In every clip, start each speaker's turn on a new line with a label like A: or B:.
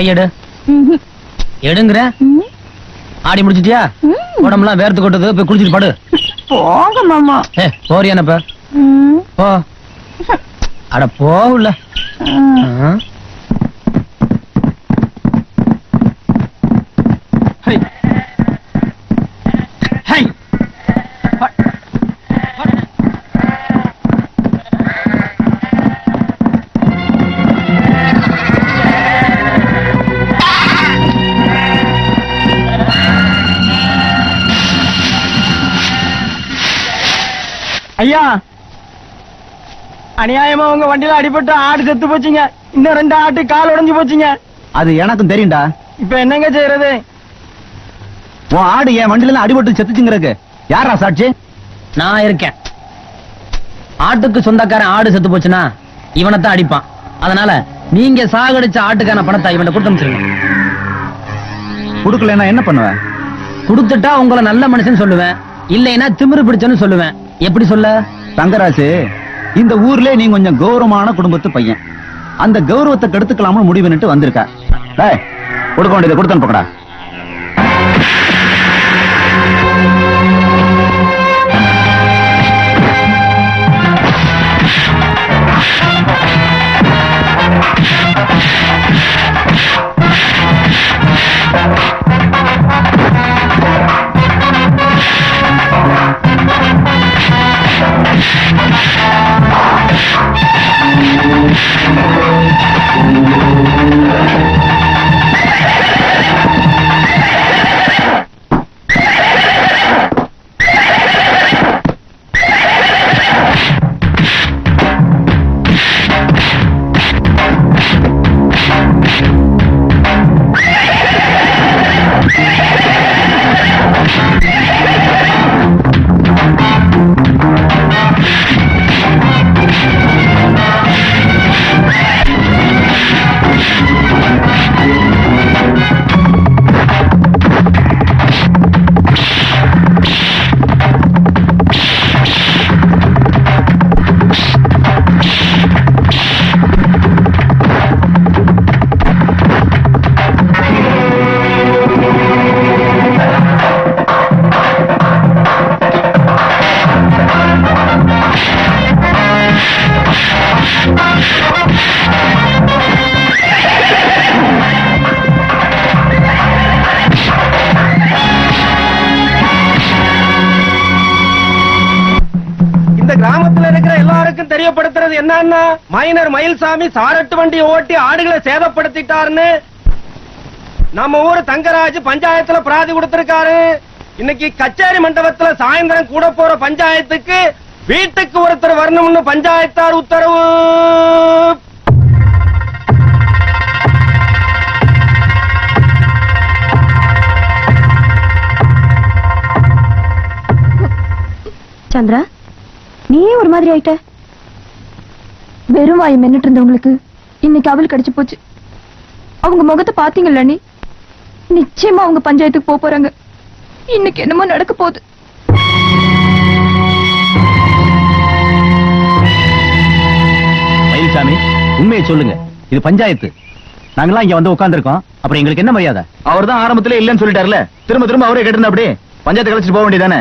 A: கையெடு. எடுங்கிற. ஆடி முடிச்சிட்டியா. உடம்புலாம் வேர்த்து கொட்டுது போய் குளிச்சிட்டு படு.
B: போங்க மாமா.
A: ஏ போறியானப்ப. போ. அட போவுல
C: ஐயா அநியாயமா உங்க வண்டியில அடிபட்டு ஆடு செத்து போச்சுங்க. இன்னும் ரெண்டு ஆட்டு கால் உடைஞ்சு போச்சுங்க.
D: அது எனக்கும் தெரியும்டா.
C: இப்ப என்னங்க செய்யறது?
D: உன் ஆடு என் வண்டியில அடிபட்டு செத்துச்சுங்கிறதுக்கு யாரா சாட்சி?
A: நான் இருக்கேன். ஆட்டுக்கு சொந்தக்காரன் ஆடு செத்து போச்சுன்னா இவனைத்தான் அடிப்பான். அதனால நீங்க சாகடிச்ச ஆட்டுக்கான பணத்தை இவனை கொடுத்து அனுப்பிச்சிருங்க.
D: குடுக்கலன்னா என்ன பண்ணுவ?
A: கொடுத்துட்டா உங்களை நல்ல மனுஷன் சொல்லுவேன். இல்லைன்னா திமிரு பிடிச்சன்னு சொல்லுவேன். எப்படி சொல்ல?
D: தங்கராசு இந்த ஊர்ல நீ கொஞ்சம் கௌரவமான குடும்பத்து பையன். அந்த கௌரவத்தை கெடுத்துக்கலாம்னு முடிவு பண்ணிட்டு வந்திருக்க கொடுக்க வேண்டியதை கொடுத்து
C: இந்த கிராமத்துல இருக்கிற எல்லாருக்கும் தெரியப்படுத்துறது என்னன்னா மைனர் மயில்சாமி சாரட்டு வண்டி ஓட்டி ஆடுகளை சேதப்படுத்திட்டாருன்னு நம்ம ஊரு தங்கராஜ் பஞ்சாயத்துல பிராதி கொடுத்திருக்காரு. இன்னைக்கு கச்சேரி மண்டபத்துல சாயந்தரம் கூட போற பஞ்சாயத்துக்கு வீட்டுக்கு ஒருத்தர் வரணும்னு பஞ்சாயத்தார் உத்தரவு.
B: மாதிரி ஆயிட்ட வெறும் வாயை மென்னுட்டு இருந்தவங்களுக்கு இன்னைக்கு அவள் கிடைச்சு போச்சு. அவங்க முகத்தை பாத்தீங்கல்ல நீ நிச்சயமா அவங்க பஞ்சாயத்துக்கு போக போறாங்க. இன்னைக்கு என்னமோ நடக்க போகுது.
D: மயில்சாமி உண்மையை சொல்லுங்க. இது பஞ்சாயத்து. நாங்களாம் இங்க வந்து உட்கார்ந்திருக்கோம். அப்புறம் எங்களுக்கு என்ன மரியாதை? அவர் தான் ஆரம்பத்துல இல்லன்னு சொல்லிட்டாருல. திரும்ப திரும்ப அவரே கேட்டிருந்தா அப்படி பஞ்சாயத்து கழிச்சிட்டு போக வேண்டியதானே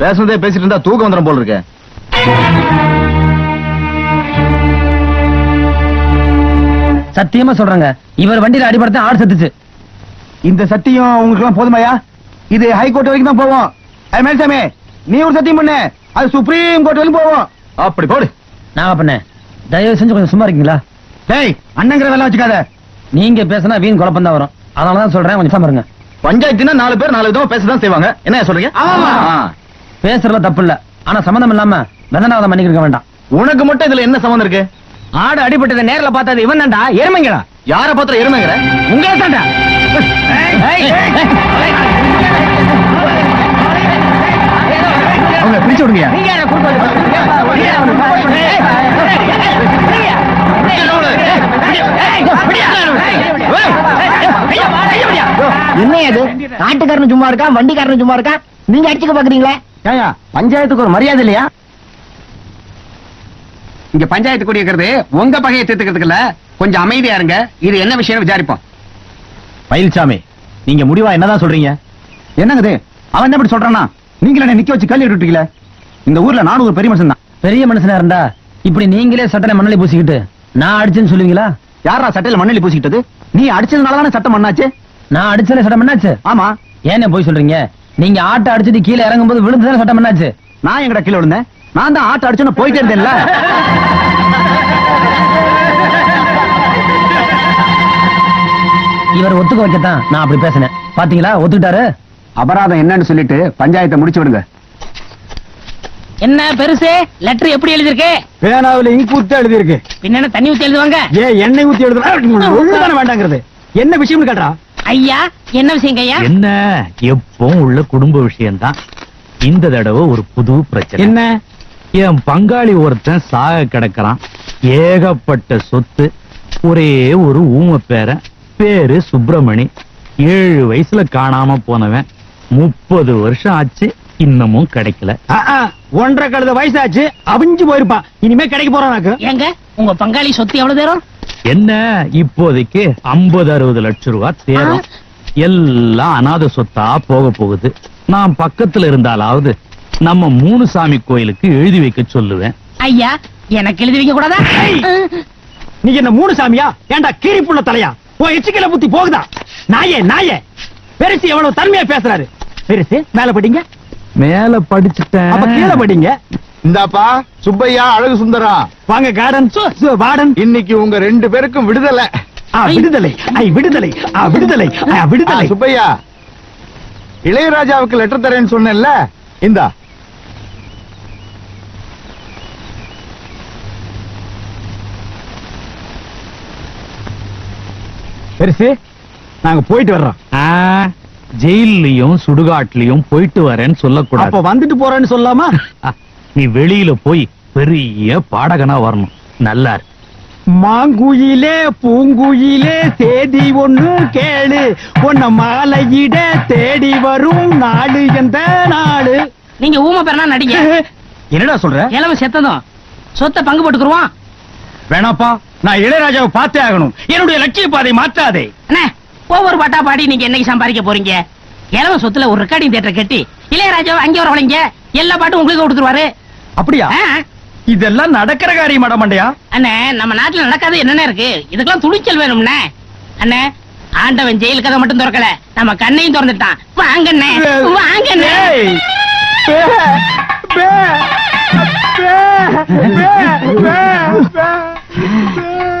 D: பேசுனதே பேசிட்டு இருந்தா தூக்கம் வந்துடும் போல இருக்கு.
A: சத்தியமா சொல்றேங்க. இவர் வண்டியில அடிபடுத்த ஆடு செத்துச்சு.
D: இந்த சத்தியம் உங்களுக்கு எல்லாம் போதுமாயா? இது ஹைகோர்ட் வரைக்கும் தான் போவோம். ஏய், மயில்சாமி நீ ஒரு சத்தியம் பண்ணு. அது சுப்ரீம் கோர்ட் வரைக்கும் போவோம். அப்படி போடு.
A: நான் பண்ண தயவு செஞ்சு கொஞ்சம் சும்மா இருக்கீங்களா?
D: டேய் அண்ணங்கிற வேலை வச்சுக்காத.
A: நீங்க பேசினா வீண் குழப்பம் தான் வரும். அதனாலதான் சொல்றேன் கொஞ்சம் சும்மா இருங்க.
D: பஞ்சாயத்துனா நாலு பேர் நாலு விதமா பேசதான் செய்வாங்க. என்ன சொல்றீங்க.
A: பேசுறதுல தப்பு இல்ல. ஆனா சம்மந்தம் இல்லாம வெதனாவதம் பண்ணிக்க வேண்டாம்
D: உனக்கு மட்டும் இதுல என்ன சம்மந்தம் இருக்கு
A: ஆடு அடிபட்டதை நேர்ல பார்த்தது இவன் தான்டா எருமைங்களா
D: யார பாத்திரம் எருமைங்கிற
A: உங்களே தான்டா
D: பிரிச்சு விடுங்க
E: என்ன அது காட்டுக்காரன் சும்மா இருக்கா வண்டிக்காரன் சும்மா இருக்கா நீங்க அடிச்சுக்க பாக்குறீங்களே
D: ஏயா பஞ்சாயத்துக்கு ஒரு மரியாதை இல்லையா?
F: இங்க பஞ்சாயத்து கூடியிருக்கிறது உங்க பகையை தீர்த்துக்கிறதுக்கு இல்ல கொஞ்சம் அமைதியா இருங்க. இது என்ன விஷயம் விசாரிப்போம்.
D: மயில்சாமி நீங்க முடிவா என்னதான் சொல்றீங்க? என்னங்க இது? அவன் என்ன இப்படி சொல்றானா? நீங்களே என்னை நிக்க வச்சு கல்வி விட்டுட்டீங்களே இந்த ஊர்ல நானும் ஒரு பெரிய மனுஷன் தான்.
A: பெரிய மனுஷனா இருந்தா இப்படி நீங்களே சட்டனை மண்ணலி பூசிக்கிட்டு நான் அடிச்சேன்னு சொல்லுவீங்களா?
D: யாரா சட்டையில மண்ணெளி பூசிக்கிட்டது? நீ அடிச்சதுனால தானே சட்டம் பண்ணாச்சு?
A: நான் அடிச்சல சட்டம் என்னாச்சு
D: ஆமா.
A: ஏனே போய் சொல்றீங்க? நீங்க ஆட்டை அடிச்சிட்டு கீழே இறங்கும் போது விழுந்துதானே சட்டம் என்னாச்சு?
D: நான் எங்கட கீழே விழுந்தேன். நான் தான் ஆட்ட அடிச்சுன்னு போயிட்டே இருந்தேன்ல?
A: இவர் ஒத்துக்க வைக்கத்தான் நான் அப்படி பேசினேன். பாத்தீங்களா? ஒத்துக்கிட்டாரு?
D: அபராதம் என்னன்னு சொல்லிட்டு பஞ்சாயத்தை முடிச்சு விடுங்க.
G: என்ன பெருசு? லெட்டர் எப்படி எழுதிருக்கு
H: பேனாவில இங்கு ஊத்தி எழுதி இருக்கு
G: பின்ன தண்ணி ஊத்தி எழுதுவாங்க.
H: ஏ எண்ணெய் ஊத்தி எழுதுனா ஒண்ணுதானே வேண்டாங்கிறது. என்ன விஷயம்னு கேட்டா
G: ஐயா என்ன விஷயங்க ஐயா?
I: என்ன? எப்பவும் உள்ள குடும்ப விஷயம்தான். இந்த தடவை ஒரு புது பிரச்சனை.
H: என்ன?
I: என் பங்காளி ஒருத்தன் சாக கிடக்குறான். ஏகப்பட்ட சொத்து ஒரே ஒரு ஊம பேரன் பேரு சுப்பிரமணி. ஏழு வயசுல காணாம போனவன். முப்பது வருஷம் ஆச்சு இன்னமும் கிடைக்கல.
H: ஒன்றரை கழுத வயசாச்சு அவிஞ்சு போயிருப்பான். இனிமே கிடைக்க போறானாக்கு
G: ஏங்க உங்க பங்காளி சொத்து எவ்வளவு தேரும்?
I: என்ன இப்போதைக்கு ஐம்பது அறுபது லட்சம் ரூபாய் தேரும் எல்லாம் அனாதை சொத்தா போக போகுது. நான் பக்கத்துல இருந்தாலாவது நம்ம மூணு சாமி கோயிலுக்கு எழுதி வைக்க சொல்லுவேன்.
G: ஐயா எனக்கு எழுதி வைக்க கூடாதா?
H: நீ என்ன மூணு சாமியா ஏன்டா கீரி புள்ள தலையா? உன் எச்சிக்கல புத்தி போகுதா? நாயே நாயே! பெருசு எவ்வளவு தன்மையா பேசுறாரு. பெருசு மேல படிங்க.
I: மேல படிச்சுட்டேன்.
H: அப்ப கீழே படிங்க.
J: இந்தாப்பா சுப்பையா அழகு சுந்தரா.
H: வாங்க கார்டன் வார்டன்.
J: இன்னைக்கு உங்க ரெண்டு பேருக்கும் விடுதலை.
H: விடுதலை. ஐ விடுதலை. விடுதலை. விடுதலை.
J: சுப்பையா இளையராஜாவுக்கு லெட்டர் தரேன்னு சொன்னேன்ல. இந்தா.
H: பெருசு நாங்க போயிட்டு வர்றோம்.
I: ஆ, ஜெயில்லயும் சுடுகாட்லயும் போயிட்டு வரேன்னு சொல்லக்கூடாது.
H: அப்ப வந்துட்டு போறேன்னு சொல்லாமா?
I: நீ வெளியில போய் பெரிய பாடகனா வரணும். நல்லா.
H: மாங்குயிலே பூங்குயிலே தேதி ஒண்ணு கேளு. உன்ன மாலையிட தேடி வரும் நாடு எந்த நாடு
G: நீங்க ஊம பெறனா நடிங்க.
H: என்னடா சொல்ற?
G: இளவ செத்ததும் சொத்தை பங்கு போட்டுக்குருவோம்
H: வேணாப்பா நான் இளையராஜாவை பார்த்தே ஆகணும். என்னுடைய லட்சிய பாதை மாற்றாதே.
G: அண்ணே ஒவ்வொரு பாட்டா பாடி நீங்க என்னைக்கு சம்பாதிக்க போறீங்க? இளவ சொத்துல ஒரு ரெக்கார்டிங் தியேட்டர் கட்டி இளையராஜாவை அங்கே வரவழைங்க எல்லா பாட்டும் உங்களுக்கு கொடுத்துருவாரு.
H: அப்படியா? இதெல்லாம் நடக்கிற காரியம் மண்டயா
G: அண்ணே நம்ம நாட்டுல நடக்காது என்னென்ன இருக்கு? இதுக்கெல்லாம் துணிச்சல் வேணும்னே அண்ணே ஆண்டவன் ஜெயில் கதை மட்டும் திறக்கல. நம்ம கண்ணையும் திறந்துட்டான். வாங்கண்ணே வாங்கண்ணே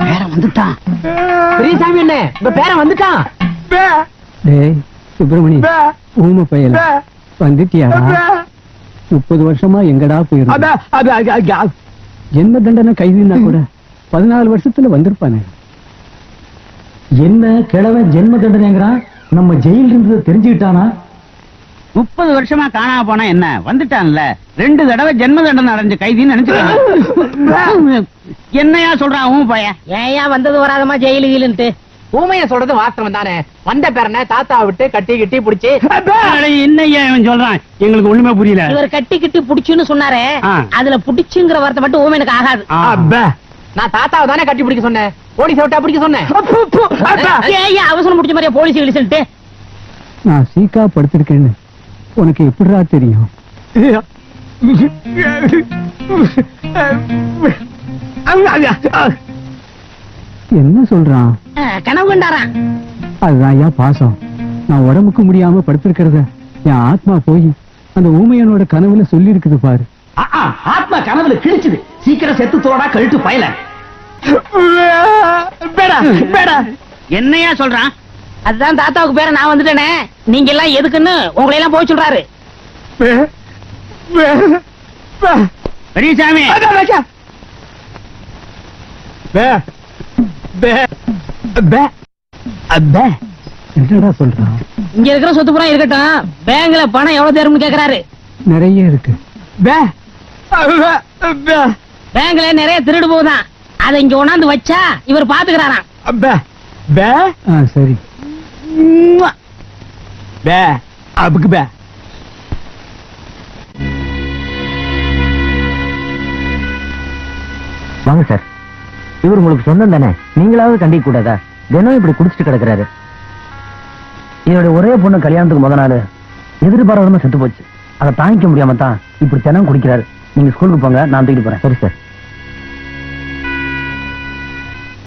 G: பேரன் வந்துட்டான். பெரியசாமி அண்ணே இப்ப பேரன் வந்துட்டான்.
K: டேய் சுப்பிரமணி ஊம பயல வந்துட்டியாடா முப்பது வருஷமா எங்கடா போயிருந்த என்ன தண்டனை கைதுனா கூட? பதினாலு வருஷத்துல வந்திருப்பானே.
A: என்ன கிழவன் ஜென்ம தண்டனைங்கிறான்? நம்ம ஜெயில் இருந்தது தெரிஞ்சுக்கிட்டானா?
L: முப்பது வருஷமா காணாம போனா என்ன? வந்துட்டான்ல. ரெண்டு தடவை ஜென்ம தண்டனை அடைஞ்ச கைதின்னு நினைச்சுக்காங்க என்னையா சொல்றான் பையன்?
G: ஏயா வந்தது வராதமா ஜெயிலு கீழுன்ட்டு
L: ஊமைய சொல்றது வாஸ்தவம் தானே வந்த பேரனை தாத்தா விட்டு கட்டி கட்டி புடிச்சு என்னையா இவன் சொல்றான் எங்களுக்கு ஒண்ணுமே புரியல
G: இவர் கட்டி கிட்டி புடிச்சுன்னு சொன்னாரே. அதுல புடிச்சுங்கிற வார்த்தை மட்டும் ஓம் எனக்கு ஆகாது
L: நான் தாத்தாவை தானே கட்டி பிடிக்க சொன்னேன் போலீஸ் விட்டா பிடிக்க சொன்னேன்
G: அவசரம் முடிச்ச மாதிரியா போலீஸ் இழிச்சுட்டு
K: நான் சீக்கா படுத்திருக்கேன்னு உனக்கு எப்படிடா தெரியும் என்ன சொல்றான்
G: கனவு கண்டாராம்
K: அதுதான் பாசம். நான் உடம்புக்கு முடியாம படுத்திருக்கிறத என் ஆத்மா போய் அந்த ஊமையனோட கனவுல சொல்லி இருக்குது பாரு
L: ஆத்மா கனவுல கிழிச்சுது. சீக்கிரம் செத்து தோடா கழுத்து பயல. என்னையா சொல்றான்?
G: அதுதான் தாத்தாவுக்கு பேர நான் வந்துட்டேனே. நீங்க எல்லாம் எதுக்குன்னு உங்களை எல்லாம் போய் சொல்றாரு.
L: பெரியசாமி.
K: என்னடா சொல்றான்
G: இங்க இருக்கிற சொத்து புறம் இருக்கட்டும். பேங்க்ல பணம் எவ்வளவு தேரும்னு கேக்குறாரு.
K: நிறைய இருக்கு.
G: பேங்க்ல நிறைய திருடு போகுதான் அதை இங்க கொண்டாந்து வச்சா இவர் பாத்துக்கிறாராம்.
K: ஆ சரி.
H: அபுக்கு பே
L: வாங்க சார். இவர் உங்களுக்கு சொந்தம் தானே? நீங்களாவது கண்டிக்க கூடாதா தினம் இப்படி குடிச்சிட்டு கிடக்குறாரு?
A: என்னுடைய ஒரே பொண்ணு கல்யாணத்துக்கு முத நாள் எதிர்பாராதமா செத்து போச்சு. அதை தாங்கிக்க முடியாம தான் இப்படி தினம் குடிக்கிறாரு. நீங்க ஸ்கூலுக்கு போங்க நான் தூக்கிட்டு போறேன். சரி சார்.